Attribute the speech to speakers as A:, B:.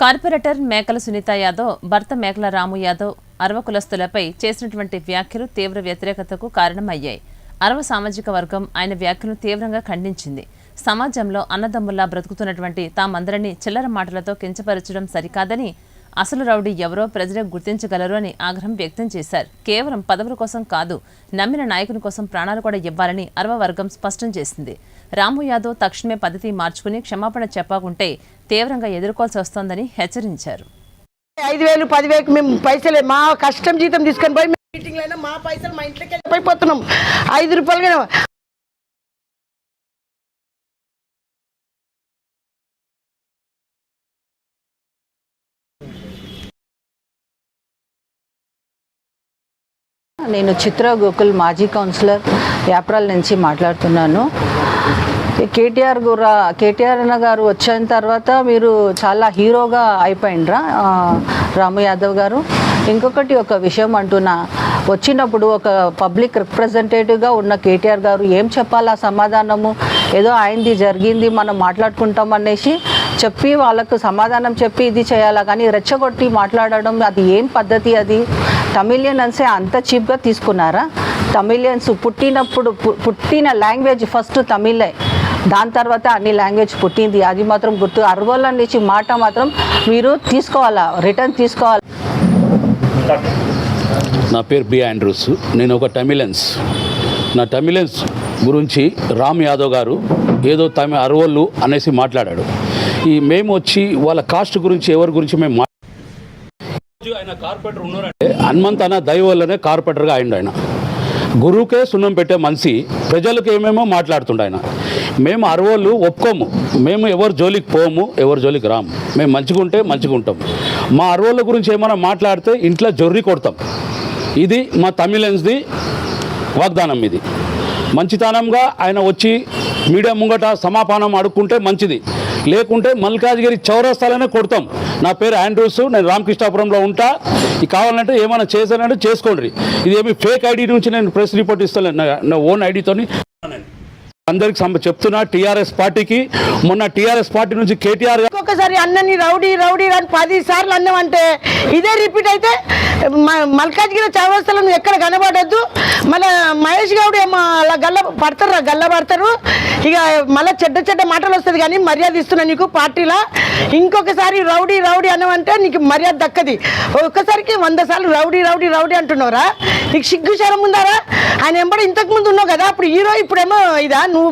A: Corporator మేకల సునీత యాదవ్ భర్త మేకల రాము యాదవ్ అరవ కులస్తులపై చేసినటువంటి వ్యాఖ్యలు తీవ్ర వ్యతిరేకతకు కారణమయ్యాయి. అరవ సామాజిక వర్గం ఆయన వ్యాఖ్యలను తీవ్రంగా ఖండించింది. సమాజంలో అన్నదమ్ముల్లా బ్రతుకుతున్నటువంటి తామందరినీ చిల్లర మాటలతో కించపరచడం సరికాదని అసలు రౌడీ ఎవరో ప్రజలే గుర్తించగలరు అని ఆగ్రహం వ్యక్తం చేశారు. కేవలం పదవుల కోసం కాదు నమ్మిన నాయకుని కోసం ప్రాణాలు కూడా ఇవ్వాలని అరవ వర్గం స్పష్టం చేసింది. రాము యాదవ్ తక్షణమే పద్ధతి మార్చుకుని క్షమాపణ చెప్పకుంటే తీవ్రంగా ఎదుర్కోవాల్సి వస్తోందని హెచ్చరించారు.
B: ఐదు వేలు పదివేలకు మేము పైసలే మా కష్టం జీతం తీసుకొని పోయి మీటింగ్ అయినా మా పైసలు మా ఇంట్లోకి వెళ్ళిపోతున్నాం ఐదు రూపాయలు
C: నేను చిత్ర గోకుల్ మాజీ కౌన్సిలర్ యాప్రాల్ నుంచి మాట్లాడుతున్నాను. కేటీఆర్ గురా కేటీఆర్ అన్న గారు వచ్చిన తర్వాత మీరు చాలా హీరోగా అయిపోయిండ్రా రాము యాదవ్ గారు. ఇంకొకటి ఒక విషయం అంటున్నా. వచ్చినప్పుడు ఒక పబ్లిక్ రిప్రజెంటేటివ్గా ఉన్న కేటీఆర్ గారు ఏం చెప్పాలా సమాధానము? ఏదో అయింది జరిగింది మనం మాట్లాడుకుంటాం అనేసి చెప్పి వాళ్ళకు సమాధానం చెప్పి ఇది చేయాలా? కానీ రెచ్చగొట్టి మాట్లాడడం అది ఏం పద్ధతి అది? తమిళియన్సే అంత చీప్గా తీసుకున్నారా? తమిళియన్స్ పుట్టినప్పుడు పు- పుట్టిన లాంగ్వేజ్ ఫస్ట్ తమిళే. దాని తర్వాత అన్ని లాంగ్వేజ్ పుట్టింది. అది మాత్రం గుర్తు అరవల నుంచి మాట మాత్రం మీరు తీసుకోవాలా? రిటర్న్ తీసుకోవాలి?
D: నా పేరు బి ఆండ్రూస్. నేను ఒక టమిలెన్స్ నా టమిలెన్స్ గురించి రామ్ యాదవ్ గారు ఏదో తమి అరవళ్ళు అనేసి మాట్లాడాడు. ఈ మేము వచ్చి వాళ్ళ కాస్ట్ గురించి ఎవరి గురించి మేము మా- ఆయన కార్పొరేటర్ ఉన్నారంటే హనుమంత్ అన్న దయ వల్లనే కార్పొరేటర్గా అయిండు ఆయన. గురువుకే సున్నం పెట్టే మనిషి ప్రజలకు ఏమేమో మాట్లాడుతుండే ఆయన. మేము అరవోళ్ళు ఒప్పుకోము. మేము ఎవరు జోలికి పోము ఎవరు జోలికి రాము. మేము మంచిగా ఉంటే మంచిగా ఉంటాం మా అరవోళ్ళ గురించి ఏమైనా మాట్లాడితే ఇంట్లో జొర్రి కొడతాం. ఇది మా తమిళన్స్ది వాగ్దానం ఇది. మంచితనంగా ఆయన వచ్చి మీడియా ముంగట సమాపానం అడుక్కుంటే మంచిది. లేకుంటే మల్కాజ్గిరి చౌరస్తాలనే కొడతాం. నా పేరు ఆండ్రూస్ నేను రామకృష్ణాపురంలో ఉంటా. ఇది కావాలంటే ఏమైనా చేశానంటే చేసుకోండి. ఇది ఏమి ఫేక్ ఐడి నుంచి నేను ప్రెస్ రిపోర్ట్ ఇస్తాను నా- నా ఓన్ ఐడితోని. అందరికి చెప్తున్నా టీఆర్ఎస్ పార్టీకి. మొన్న టీఆర్ఎస్ పార్టీ నుంచి కేటీఆర్
B: ఒక్కొక్కసారి అన్నని రౌడీ రౌడీ అని పది సార్లు అన్నామంటే ఇదే రిపీట్ అయితే మ- మల్కాజ్గిరి చౌరస్తలను ఎక్కడ కనబడద్దు. మళ్ళీ మహేష్ గౌడ్ ఏమో అలా గల్ల పడతారు గల్ల పడతారు. ఇక మళ్ళీ చెడ్డ చెడ్డ మాటలు వస్తుంది కానీ మర్యాద ఇస్తున్నా నీకు పార్టీలో. ఇంకొకసారి రౌడీ రౌడీ అన్నామంటే నీకు మర్యాద దక్కది. ఒక్కసారికి వంద సార్లు రౌడీ రౌడీ రౌడీ అంటున్నావురా. నీకు సిగ్గు శరం ఉందారా? ఆయన ఎంబడి ఇంతకు ముందు ఉన్నావు కదా అప్పుడు హీరో ఇప్పుడేమో ఇదా? నువ్వు